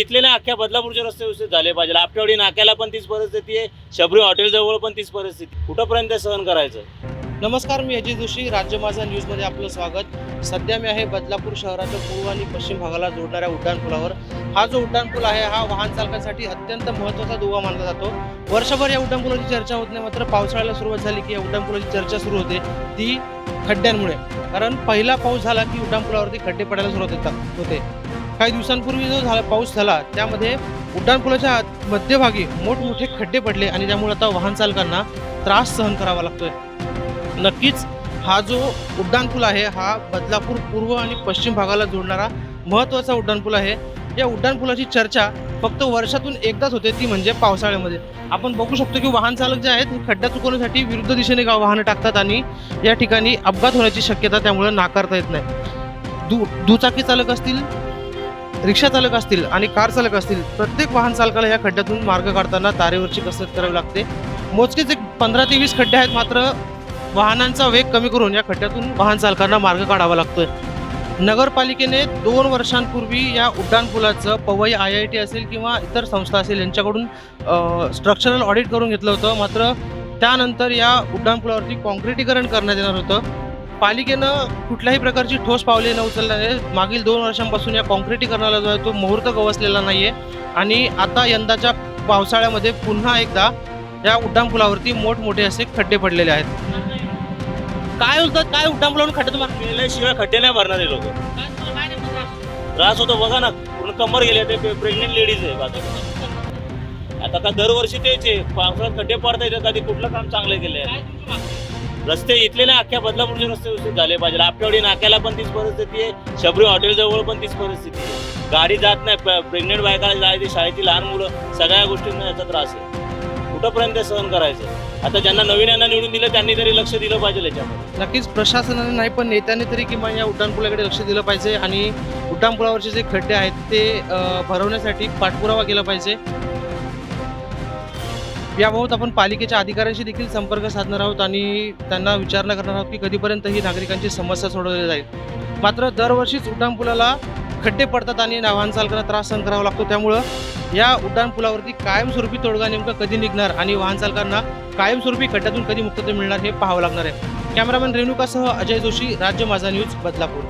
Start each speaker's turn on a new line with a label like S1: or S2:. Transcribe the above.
S1: इथले ना अख्ख्या बदलापूरचे रस्ते व्यवस्थित झाले पाहिजे आपटेवाडी नाक्याला पण तीच परिस्थिती आहे. शबरी हॉटेलजवळ पण तीच परिस्थिती कुठंपर्यंत सहन करायचं?
S2: नमस्कार मी अजय जोशी. राज्य माझा न्यूजमध्ये आपलं स्वागत. सध्या मी आहे बदलापूर शहराच्या पूर्व आणि पश्चिम भागाला जोडणाऱ्या उड्डाणपुलावर. हा जो उड्डाणपूल आहे हा वाहन चालकांसाठी अत्यंत महत्त्वाचा दुवा मानला जातो. वर्षभर या उड्डाणपुलाची चर्चा होत नाही मात्र पावसाळ्याला सुरुवात झाली की या उड्डाणपुलाची चर्चा सुरू होते ती खड्ड्यांमुळे. कारण पहिला पाऊस झाला की उड्डाणपुलावरती खड्डे पडायला सुरुवात होतात होते. काही दिवसांपूर्वी जो झाला पाऊस झाला त्यामध्ये उड्डाणपुलाच्या आत- मध्यभागी मोठमोठे खड्डे पडले आणि त्यामुळे आता वाहन चालकांना त्रास सहन करावा लागतोय. नक्कीच हा जो उड्डाणपूल आहे हा बदलापूर पूर्व आणि पश्चिम भागाला जोडणारा महत्त्वाचा उड्डाणपूल आहे. या उड्डाणपुलाची चर्चा फक्त वर्षातून एकदाच होते ती म्हणजे पावसाळ्यामध्ये. आपण बघू शकतो की वाहन चालक जे आहेत हे खड्डा चुकवण्यासाठी विरुद्ध दिशेने वाहनं टाकतात आणि या ठिकाणी अपघात होण्याची शक्यता त्यामुळे नाकारता येत नाही. दु दुचाकी चालक असतील रिक्षा चालक असतील आणि कार चालक असतील प्रत्येक वाहन चालकाला या खड्ड्यातून मार्ग काढताना तारेवरची कसरत करावी लागते. मोजकेच एक पंधरा ते वीस खड्डे आहेत मात्र वाहनांचा वेग कमी करून या खड्ड्यातून वाहन चालकांना मार्ग काढावा लागतोय. नगरपालिकेने दोन वर्षांपूर्वी या उड्डाणपुलाचं पवई आय आय टी असेल किंवा इतर संस्था असेल यांच्याकडून स्ट्रक्चरल ऑडिट करून घेतलं होतं. मात्र त्यानंतर या उड्डाणपुलावरती कॉन्क्रिटीकरण करण्यात येणार होतं. पालिकेनं कुठल्याही प्रकारची ठोस पावले न उचलल्याने मागील दोन वर्षांपासून या कॉन्क्रिटीकरणाला जो आहे तो मुहूर्त गवसलेला नाही आहे आणि आता यंदाच्या पावसाळ्यामध्ये पुन्हा एकदा या उड्डाणपुलावरती मोठमोठे असे खड्डे पडलेले आहेत. काय होतं काय उड्डाणपुलावरून खड्डे तुम्हाला
S1: मेल्याशिवाय खड्डे नाही भरणार लोक. त्रास होतो बघा ना. पूर्ण कंबर गेले ते प्रेग्नेंट लेडीज आहे बाजूला आता का दरवर्षी तेच आहे. पावसाळ्यात खड्डे पडता येतात कधी कुठलं काम चांगलं केलंय? रस्ते इथले ना अख्ख्या बदलापूरचे रस्ते व्यवस्थित झाले पाहिजे. आपटेवाडी नाक्याला पण तीच परिस्थिती आहे. शबरी हॉटेल जवळ पण तीच परिस्थिती आहे. गाडी जात नाही. प्रेग्नेंट बायकाला जायची शाळेची लहान मुलं सगळ्या गोष्टींना याचा त्रास आहे. कुठंपर्यंत सहन करायचं? आता ज्यांना नवीन यांना निवडून दिलं त्यांनी तरी लक्ष दिलं पाहिजे याच्यामध्ये.
S2: नक्कीच प्रशासनाने नाही पण नेत्यांनी तरी किमान या उड्डाणपुलाकडे लक्ष दिलं पाहिजे आणि उड्डाणपुलावरचे जे खड्डे आहेत ते भरवण्यासाठी पाठपुरावा केला पाहिजे. याबाबत आपण पालिकेच्या अधिकाऱ्यांशी देखील संपर्क साधणार आहोत आणि त्यांना विचारणा करणार आहोत की कधीपर्यंत ही नागरिकांची समस्या सोडवली जाईल. मात्र दरवर्षीच उड्डाणपुलाला खड्डे पडतात आणि वाहन चालकांना त्रास सहन करावा लागतो. त्यामुळं या उड्डाणपुलावरती कायमस्वरूपी तोडगा नेमका कधी निघणार आणि वाहन चालकांना कायमस्वरूपी खड्ड्यातून कधी मुक्तता मिळणार हे पाहावं लागणार आहे. कॅमेरामॅन रेणुकासह अजय जोशी राज्य माझा न्यूज बदलापूर.